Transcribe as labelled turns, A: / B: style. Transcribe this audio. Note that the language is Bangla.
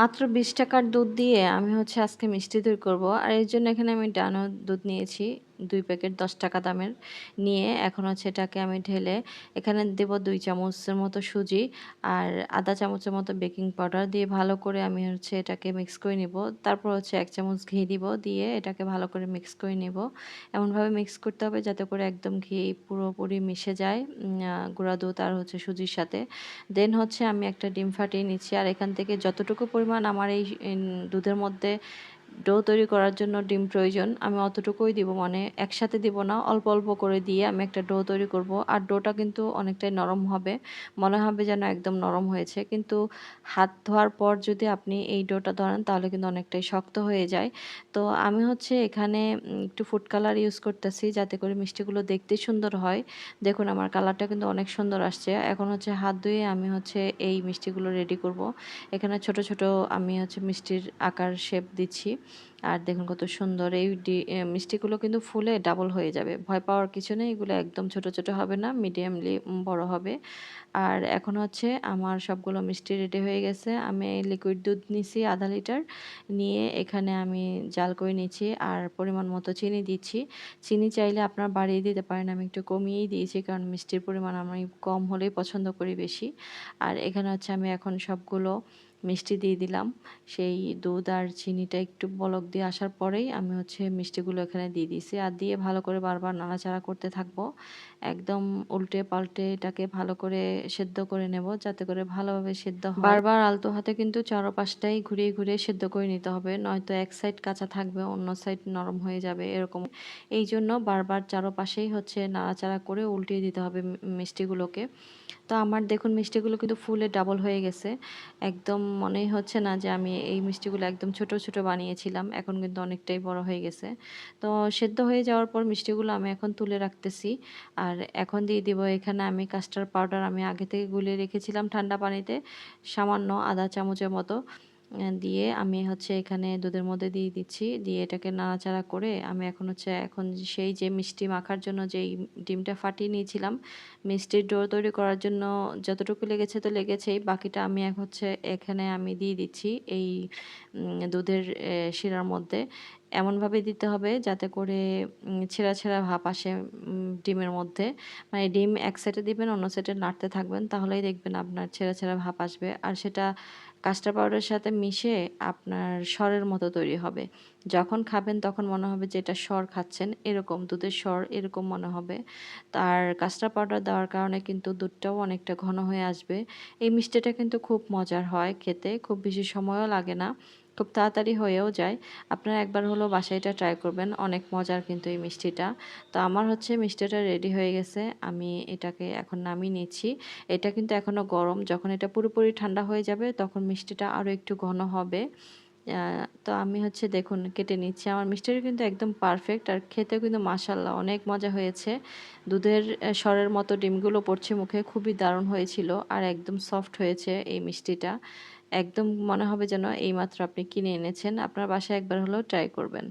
A: মাত্র ২০ টাকার দুধ দিয়ে আমি হচ্ছে আজকে মিষ্টি দই করব। আর এর জন্য এখানে আমি ডানো দুধ নিয়েছি। ২ প্যাকেট ১০ টাকা দামের নিয়ে এখন হচ্ছে এটাকে আমি ঢেলে এখানে দেব দুই চামচের মতো সুজি আর আধা চামচের মতো বেকিং পাউডার দিয়ে ভালো করে আমি হচ্ছে এটাকে মিক্স করে নিব। তারপর হচ্ছে এক চামচ ঘি দিব দিয়ে এটাকে ভালো করে মিক্স করে নিব। এমনভাবে মিক্স করতে হবে যাতে করে একদম ঘি পুরোপুরি মিশে যায় গুঁড়া দুধ আর হচ্ছে সুজির সাথে। দেন হচ্ছে আমি একটা ডিম ফাটিয়ে নিচ্ছি আর এখান থেকে যতটুকু পরিমাণ আমার এই দুধের মধ্যে ডো তৈরি করার জন্য ডিম প্রয়োজন। আমি অতটুকুই দিব মানে একসাথে দিব না, অল্প অল্প করে দিয়ে আমি একটা ডো তৈরি করব। আর ডোটা কিন্তু অনেকটাই নরম হবে, মনে হবে যেন একদম নরম হয়েছে। কিন্তু হাত ধোয়ার পর যদি আপনি এই ডোটা ধরেন তাহলে কিন্তু অনেকটাই শক্ত হয়ে যায়। তো আমি হচ্ছে এখানে একটু ফুড কালার ইউজ করতেছি যাতে করে মিষ্টিগুলো দেখতে সুন্দর হয়। দেখুন আমার কালারটা কিন্তু অনেক সুন্দর আসছে। এখন হচ্ছে হাত ধুয়ে আমি হচ্ছে এই মিষ্টিগুলো রেডি করব। এখানে ছোট ছোট আমি হচ্ছে মিষ্টির আকার শেপ দিচ্ছি। আর দেখুন কত সুন্দর এই মিষ্টিগুলো কিন্তু ফুলে ডাবল হয়ে যাবে। ভয় পাওয়ার কিছু নেই, এগুলো একদম ছোট ছোট হবে না, মিডিয়ামলি বড় হবে। আর এখন হচ্ছে আমার সবগুলো মিষ্টি রেডি হয়ে গেছে। আমি লিকুইড দুধ নিছি আধা লিটার, নিয়ে এখানে আমি জাল করে নিচ্ছি আর পরিমাণ মতো চিনি দিচ্ছি। চিনি চাইলে আপনার বাড়িয়ে দিতে পারেন, আমি একটু কমিয়েই দিয়েছি কারণ মিষ্টির পরিমাণ আমি কম হলেই পছন্দ করি বেশি। আর এখানে হচ্ছে আমি এখন সবগুলো মিষ্টি দিয়ে দিলাম। সেই দুধ আর চিনিটা একটু বলক দিয়ে আসার পরেই আমি হচ্ছে মিষ্টিগুলো এখানে দিয়ে দিয়েছি। আর দিয়ে ভালো করে বারবার নাড়াচাড়া করতে থাকব। একদম উল্টে পাল্টে এটাকে ভালো করে সেদ্ধ করে নেব যাতে করে ভালোভাবে সেদ্ধ হয়। বারবার আলতো হাতে কিন্তু চারোপাশটাই ঘুরিয়ে ঘুরিয়ে সেদ্ধ করে নিতে হবে। নয়তো এক সাইড কাঁচা থাকবে, অন্য সাইড নরম হয়ে যাবে এরকম। এই জন্য বারবার চারোপাশেই হচ্ছে নাড়াচাড়া করে উল্টিয়ে দিতে হবে মিষ্টিগুলোকে। তো আমার দেখুন মিষ্টিগুলো কিন্তু ফুলে ডাবল হয়ে গেছে। একদম মনেই হচ্ছে না যে আমি এই মিষ্টিগুলো একদম ছোট ছোট বানিয়েছিলাম। এখন কিন্তু অনেকটাই বড় হয়ে গেছে। তো সেদ্ধ হয়ে যাওয়ার পর মিষ্টিগুলো আমি এখন তুলে রাখতেছি। আর এখন দিয়ে দিব এখানে আমি কাস্টার্ড পাউডার আমি আগে থেকে গুলিয়ে রেখেছিলাম ঠান্ডা পানিতে, সামান্য আধা চামচের মতো। দিয়ে আমি হচ্ছে এখানে দুধের মধ্যে দিয়ে দিচ্ছি। দিয়ে এটাকে নাড়াচাড়া করে আমি এখন হচ্ছে এখন সেই যে মিষ্টি মাখার জন্য যেই ডিমটা ফাটিয়ে নিয়েছিলাম, মিষ্টির ডো তৈরি করার জন্য যতটুকু লেগেছে তো লেগেছেই। বাকিটা আমি এক হচ্ছে এখানে আমি দিয়ে দিচ্ছি এই দুধের শিরার মধ্যে। এমনভাবে দিতে হবে যাতে করে ছেঁড়া ছেঁড়া ভাব আসে ডিমের মধ্যে। মানে ডিম এক সাইডে দিবেন, অন্য সাইডে নাড়তে থাকবেন, তাহলেই দেখবেন আপনার ছেঁড়া ছেঁড়া ভাব আসবে। আর সেটা কাস্টার পাউডারের সাথে মিশে আপনার স্বরের মতো তৈরি হবে। যখন খাবেন তখন মনে হবে যে এটা স্বর খাচ্ছেন। এরকম, দুধের স্বর এরকম মনে হবে। তার কাস্টার পাউডার দেওয়ার কারণে কিন্তু দুধটাও অনেকটা ঘন হয়ে আসবে। এই মিষ্টিটা কিন্তু খুব মজার হয় খেতে, খুব বেশি সময়ও লাগে না। খুব তাড়াতাড়ি হয়েও যায়। আপনারা একবার হলো বাসায় এটা ট্রাই করবেন, অনেক মজার কিন্তু এই মিষ্টিটা। তো আমার হচ্ছে মিষ্টিটা রেডি হয়ে গেছে, আমি এটাকে এখন নামিয়ে নিচ্ছি। এটা কিন্তু এখনও গরম, যখন এটা পুরোপুরি ঠান্ডা হয়ে যাবে, তখন মিষ্টিটা আরও একটু ঘন হবে। তো আমি হচ্ছে দেখুন কেটে নিচ্ছি। আমার মিষ্টিটা কিন্তু একদম পারফেক্ট আর খেতে কিন্তু মাসাল্লাহ অনেক মজা হয়েছে। দুধের স্বরের মতো ডিমগুলো পড়ছে মুখে, খুবই দারুণ হয়েছিল আর একদম সফট হয়েছে এই মিষ্টিটা। একদম মনে হবে যেন এইমাত্র আপনি কিনে এনেছেন। আপনার বাসায় একবার হলেও ট্রাই করবেন।